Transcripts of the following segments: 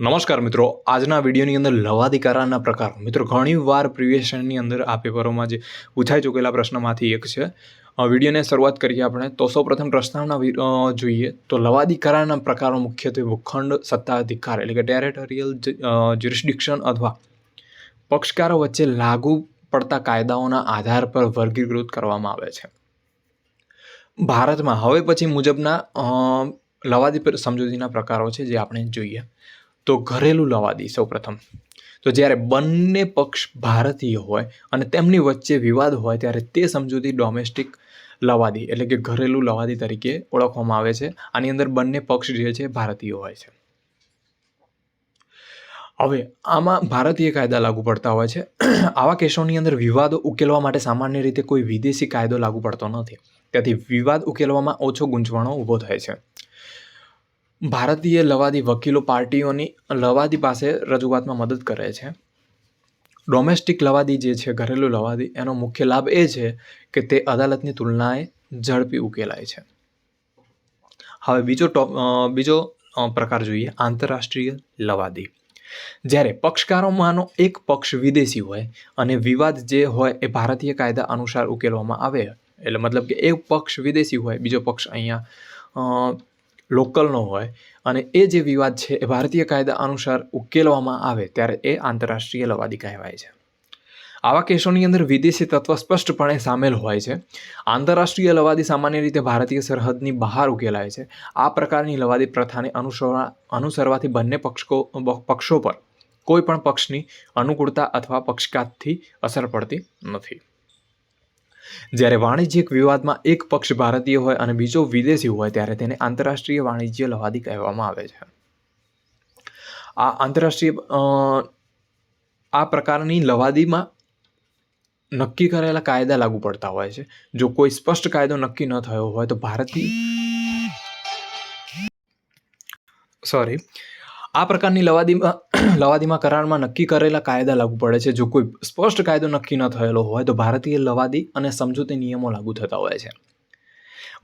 નમસ્કાર મિત્રો. આજના વિડીયોની અંદર લવાધિકારાના પ્રકાર. મિત્રો, ઘણી વાર પ્રિવિયસ અંદર આ પેપરોમાં જે પૂછાઈ ચૂકેલા પ્રશ્નમાંથી એક છે. વિડીયોને શરૂઆત કરીએ આપણે. તો સૌપ્રથમ પ્રશ્નાવના વિ- જોઈએ. તો લવાધિકારાના પ્રકારો મુખ્યત્વે ભૂખંડ, સત્તાધિકાર એટલે કે ટેરેટોરિયલ જ્યુરિસ્ડિક્શન અથવા પક્ષકારો વચ્ચે લાગુ પડતા કાયદાઓના આધાર પર વર્ગીકૃત કરવામાં આવે છે. ભારતમાં હવે પછી મુજબના લવાદી સમજૂતીના પ્રકારો છે જે આપણે જોઈએ. તો ઘરેલું લવાદી સૌપ્રથમ. તો જ્યારે બંને પક્ષ ભારતીય હોય અને તેમની વચ્ચે વિવાદ હોય ત્યારે તે સમજૂતી ડોમેસ્ટિક લવાદી એટલે કે ઘરેલું લવાદી તરીકે ઓળખવામાં આવે છે. આની અંદર બંને પક્ષ જે છે ભારતીય હોય છે. હવે આમાં ભારતીય કાયદા લાગુ પડતા હોય છે. આવા કેસોની અંદર વિવાદો ઉકેલવા માટે સામાન્ય રીતે કોઈ વિદેશી કાયદો લાગુ પડતો નથી. તેથી વિવાદ ઉકેલવામાં ઓછો ગૂંચવણો ઊભો થાય છે. ભારતીય લવાદી વકીલો પાર્ટીઓની લવાદી પાસે રજૂઆતમાં મદદ કરે છે. ડોમેસ્ટિક લવાદી જે છે, ઘરેલું લવાદી, એનો મુખ્ય લાભ એ છે કે તે અદાલતની તુલનાએ ઝડપી ઉકેલાય છે. હવે બીજો ટોપ બીજો પ્રકાર જોઈએ, આંતરરાષ્ટ્રીય લવાદી. જ્યારે પક્ષકારોમાંનો એક પક્ષ વિદેશી હોય અને વિવાદ જે હોય એ ભારતીય કાયદા અનુસાર ઉકેલવામાં આવે, એટલે મતલબ કે એક પક્ષ વિદેશી હોય, બીજો પક્ષ અહીંયા લોકલનો હોય અને એ જે વિવાદ છે એ ભારતીય કાયદા અનુસાર ઉકેલવામાં આવે ત્યારે એ આંતરરાષ્ટ્રીય લવાદી કહેવાય છે. આવા કેસોની અંદર વિદેશી તત્વ સ્પષ્ટપણે સામેલ હોય છે. આંતરરાષ્ટ્રીય લવાદી સામાન્ય રીતે ભારતીય સરહદની બહાર ઉકેલાય છે. આ પ્રકારની લવાદી પ્રથાને અનુસરવા, અનુસરવાથી બંને પક્ષો પક્ષો પર કોઈ પણ પક્ષની અનુકૂળતા અથવા પક્ષકાતથી અસર પડતી નથી. જ્યારે વાણિજ્યિક વિવાદમાં એક પક્ષ ભારતીય હોય અને બીજો વિદેશી હોય ત્યારે તેને આંતરરાષ્ટ્રીય વાણિજ્ય લવાદી કહેવામાં આવે છે. આ આંતરરાષ્ટ્રીય આ પ્રકારની લવાદીમાં નક્કી કરેલા કાયદા લાગુ પડતા હોય છે. જો કોઈ સ્પષ્ટ કાયદો નક્કી ન થયો હોય તો ભારતીય સોરી આ પ્રકારની લવાદીમાં લવાદીમાં કરારમાં નક્કી કરેલા કાયદા લાગુ પડે છે. જો કોઈ સ્પષ્ટ કાયદો નક્કી ન થયેલો હોય તો ભારતીય લવાદી અને સમજૂતી નિયમો લાગુ થતા હોય છે.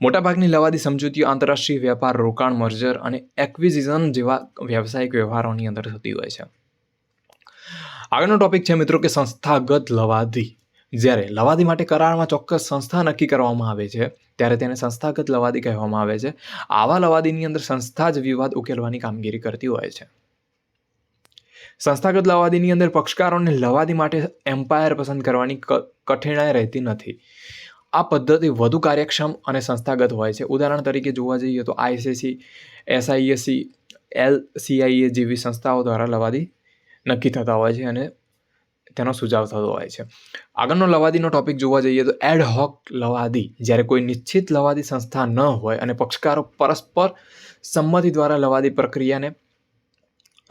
મોટાભાગની લવાદી સમજૂતીઓ આંતરરાષ્ટ્રીય વેપાર રોકાણ, મર્જર અને એક્વિઝિશન જેવા વ્યવસાયિક વ્યવહારોની અંદર થતી હોય છે. આગળનો ટોપિક છે મિત્રો કે સંસ્થાગત લવાદી. જ્યારે લવાદી માટે કરારમાં ચોક્કસ સંસ્થા નક્કી કરવામાં આવે છે, ત્યારે તેને સંસ્થાગત લવાદી કહેવામાં આવે છે. આવા લવાદીની અંદર સંસ્થા જ વિવાદ ઉકેલવાની કામગીરી કરતી હોય છે. સંસ્થાગત લવાદીની અંદર પક્ષકારોને લવાદી માટે એમ્પાયર પસંદ કરવાની કઠિનાઈ રહેતી નથી. આ પદ્ધતિ વધુ કાર્યક્ષમ અને સંસ્થાગત હોય છે. ઉદાહરણ તરીકે જોવા જઈએ તો આઈસીસી એસઆઈએસસી એલ સીઆઈએ જેવી સંસ્થાઓ દ્વારા લવાદી નક્કી થતા હોય છે અને તેનો સુઝાવ થતો હોય છે. આગળનો લવાદીનો ટોપિક જોવા જઈએ તો એડ હોક લવાદી, જ્યારે કોઈ નિશ્ચિત લવાદી સંસ્થા ન હોય અને પક્ષકારો પરસ્પર સંમતિ દ્વારા લવાદી પ્રક્રિયાને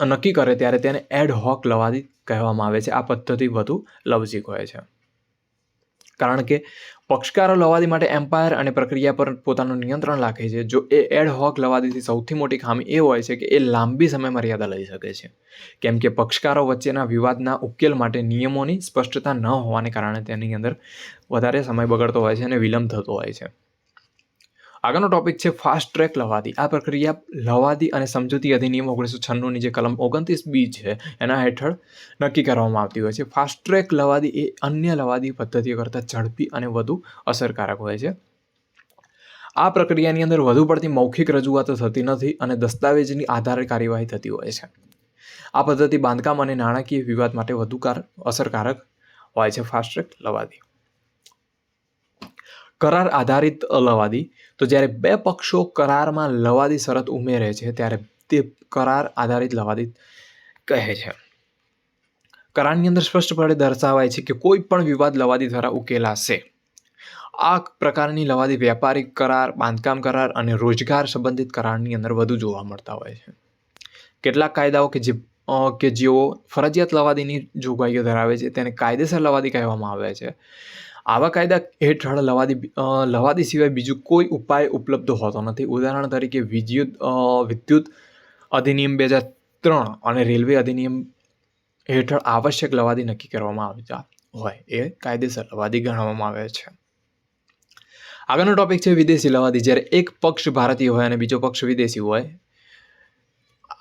નક્કી કરે ત્યારે તેને એડ હોક લવાદી કહેવામાં આવે છે. આ પદ્ધતિ વધુ લવચીક હોય છે. કારણ કે પક્ષકારો લવાદી માટે એમ્પાયર અને પ્રક્રિયા પર પોતાનું નિયંત્રણ રાખે છે. જો એ એડ હોક લવાદીથી સૌથી મોટી ખામી એ હોય છે કે એ લાંબી સમય મર્યાદા લઈ શકે છે. કેમ કે પક્ષકારો વચ્ચેના વિવાદના ઉકેલ માટે નિયમોની સ્પષ્ટતા ન હોવાને કારણે તેની અંદર વધારે સમય બગડતો હોય છે અને વિલંબ થતો હોય છે. આગળનો ટોપિક છે ફાસ્ટ ટ્રેક લવાદી. આ પ્રક્રિયા લવાદી અને સમજૂતી અધિનિયમ ઓગણીસો છન્નુંની જે કલમ ઓગણત્રીસ બી છે, એના હેઠળ નક્કી કરવામાં આવતી હોય છે. ફાસ્ટ ટ્રેક લવાદી એ અન્ય લવાદી પદ્ધતિઓ કરતાં ઝડપી અને વધુ અસરકારક હોય છે. આ પ્રક્રિયાની અંદર વધુ પડતી મૌખિક રજૂઆતો થતી નથી અને દસ્તાવેજની આધારે કાર્યવાહી થતી હોય છે. આ પદ્ધતિ બાંધકામ અને નાણાકીય વિવાદ માટે વધુ કાર અસરકારક હોય છે. ફાસ્ટ ટ્રેક લવાદી. કરાર આધારિત લવાદી. તો જ્યારે બે પક્ષો કરારમાં લવાદી શરત ઉમેરે છે, ત્યારે તે કરાર આધારિત લવાદી કહે છે. કરારની અંદર સ્પષ્ટપણે દર્શાવાય છે કે કોઈ પણ વિવાદ લવાદી દ્વારા ઉકેલાશે. આ પ્રકારની લવાદી વ્યાપારિક કરાર, બાંધકામ કરાર અને રોજગાર સંબંધિત કરારની અંદર વધુ જોવા મળતા હોય છે. કેટલાક કાયદાઓ કે જે કે જેઓ ફરજિયાત લવાદીની જોગવાઈઓ ધરાવે છે, તેને કાયદેસર લવાદી કહેવામાં આવે છે. આવા કાયદા હેઠળ લવાદી લવાદી સિવાય બીજું કોઈ ઉપાય ઉપલબ્ધ હોતો નથી. ઉદાહરણ તરીકે વિદ્યુત વિદ્યુત અધિનિયમ બે હજાર ત્રણ અને રેલવે અધિનિયમ હેઠળ આવશ્યક લવાદી નક્કી કરવામાં આવતા હોય. એ કાયદેસર લવાદી ગણવામાં આવે છે. આગળનો ટોપિક છે વિદેશી લવાદી. જ્યારે એક પક્ષ ભારતીય હોય અને બીજો પક્ષ વિદેશી હોય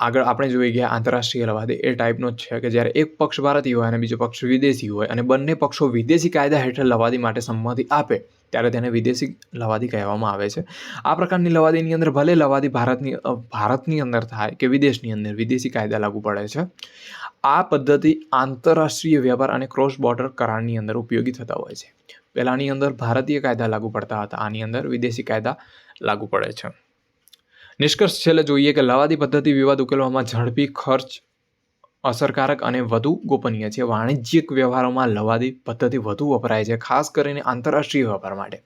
આગળ આપણે જોઈ ગયા આંતરરાષ્ટ્રીય લવાદી એ ટાઈપનો જ છે કે જ્યારે એક પક્ષ ભારતીય હોય અને બીજો પક્ષ વિદેશી હોય અને બંને પક્ષો વિદેશી કાયદા હેઠળ લવાદી માટે સંમતિ આપે, ત્યારે તેને વિદેશી લવાદી કહેવામાં આવે છે. આ પ્રકારની લવાદીની અંદર ભલે લવાદી ભારતની ભારતની અંદર થાય કે વિદેશની અંદર વિદેશી કાયદા લાગુ પડે છે, આ પદ્ધતિ આંતરરાષ્ટ્રીય વ્યાપાર અને ક્રોસ બોર્ડર કરારની અંદર ઉપયોગી થતા હોય છે. પહેલાંની અંદર ભારતીય કાયદા લાગુ પડતા હતા, આની અંદર વિદેશી કાયદા લાગુ પડે છે. નિષ્કર્ષ છેલ્લે જોઈએ કે લવાદી પદ્ધતિ વિવાદ ઉકેલવામાં ઝડપી, ખર્ચ, અસરકારક અને વધુ ગોપનીય છે. વાણિજ્યિક વ્યવહારોમાં લવાદી પદ્ધતિ વધુ વપરાય છે, ખાસ કરીને આંતરરાષ્ટ્રીય વેપાર માટે.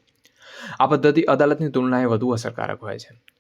આ પદ્ધતિ અદાલતની તુલનાએ વધુ અસરકારક હોય છે.